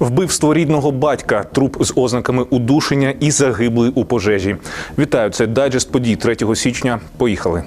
Вбивство рідного батька, труп з ознаками удушення і загиблий у пожежі. Вітаю, це дайджест подій 3 січня. Поїхали.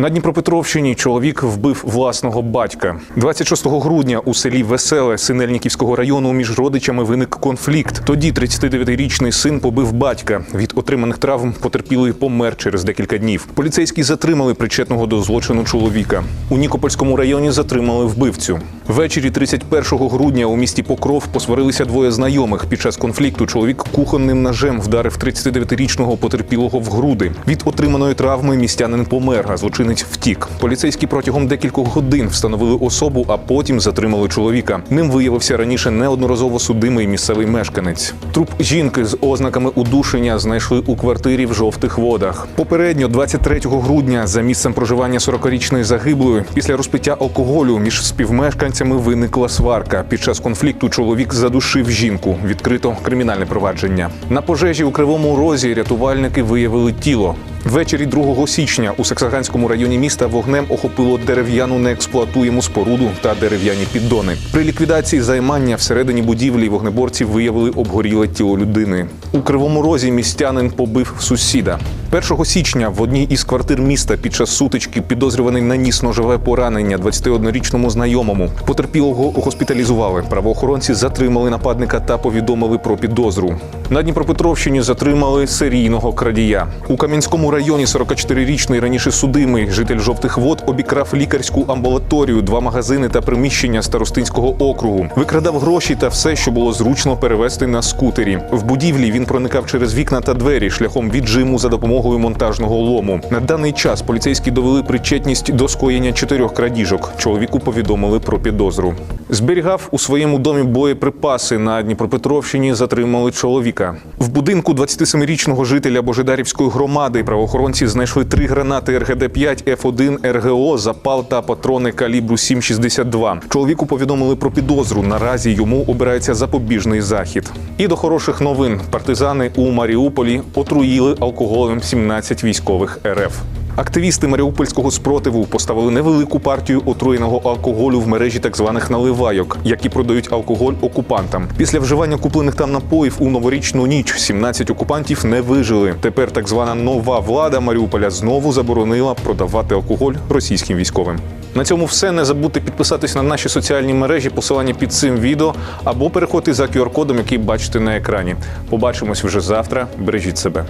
На Дніпропетровщині чоловік вбив власного батька. 26 грудня у селі Веселе Синельниківського району між родичами виник конфлікт. Тоді 39-річний син побив батька. Від отриманих травм потерпілий помер через декілька днів. Поліцейські затримали причетного до злочину чоловіка. У Нікопольському районі затримали вбивцю. Ввечері 31 грудня у місті Покров посварилися двоє знайомих. Під час конфлікту чоловік кухонним ножем вдарив 39-річного потерпілого в груди. Від отриманої травми містянин помер, а злочинець втік. Поліцейські протягом декількох годин встановили особу, а потім затримали чоловіка. Ним виявився раніше неодноразово судимий місцевий мешканець. Труп жінки з ознаками удушення знайшли у квартирі в жовтих водах. Попередньо, 23 грудня, за місцем проживання 40-річної загиблої, після розпиття алкоголю між співмешканцями виникла сварка. Під час конфлікту чоловік задушив жінку. Відкрито кримінальне провадження. На пожежі у кривому розі рятувальники виявили тіло. Ввечері 2 січня у Саксаганському районі міста вогнем охопило дерев'яну неексплуатуєму споруду та дерев'яні піддони. При ліквідації займання всередині будівлі вогнеборці виявили обгоріле тіло людини. У кривому розі містянин побив сусіда. 1 січня в одній із квартир міста під час сутички підозрюваний наніс ножове поранення 21-річному знайомому. Потерпілого госпіталізували. Правоохоронці затримали нападника та повідомили про підозру. На Дніпропетровщині затримали серійного крадія. У Кам'янському районі 44-річний раніше судимий житель жовтих вод обікрав лікарську амбулаторію, два магазини та приміщення старостинського округу. Викрадав гроші та все, що було зручно перевезти на скутері. В будівлі він проникав через вікна та двері шляхом віджиму за допомогою монтажного лому. На даний час поліцейські довели причетність до скоєння чотирьох крадіжок. Чоловіку повідомили про підозру. Зберігав у своєму домі боєприпаси на Дніпропетровщині. Затримали чоловіка. В будинку 27-річного жителя Божедарівської громади правоохоронці знайшли три гранати РГД-5, Ф1, РГО, запал та патрони калібру 7,62. Чоловіку повідомили про підозру. Наразі йому обирається запобіжний захід. І до хороших новин партизани у Маріуполі отруїли алкоголем 17 військових РФ. Активісти маріупольського спротиву поставили невелику партію отруєного алкоголю в мережі так званих наливайок, які продають алкоголь окупантам. Після вживання куплених там напоїв у новорічну ніч 17 окупантів не вижили. Тепер так звана нова влада Маріуполя знову заборонила продавати алкоголь російським військовим. На цьому все. Не забудьте підписатись на наші соціальні мережі, посилання під цим відео або переходьте за QR-кодом, який бачите на екрані. Побачимось вже завтра. Бережіть себе.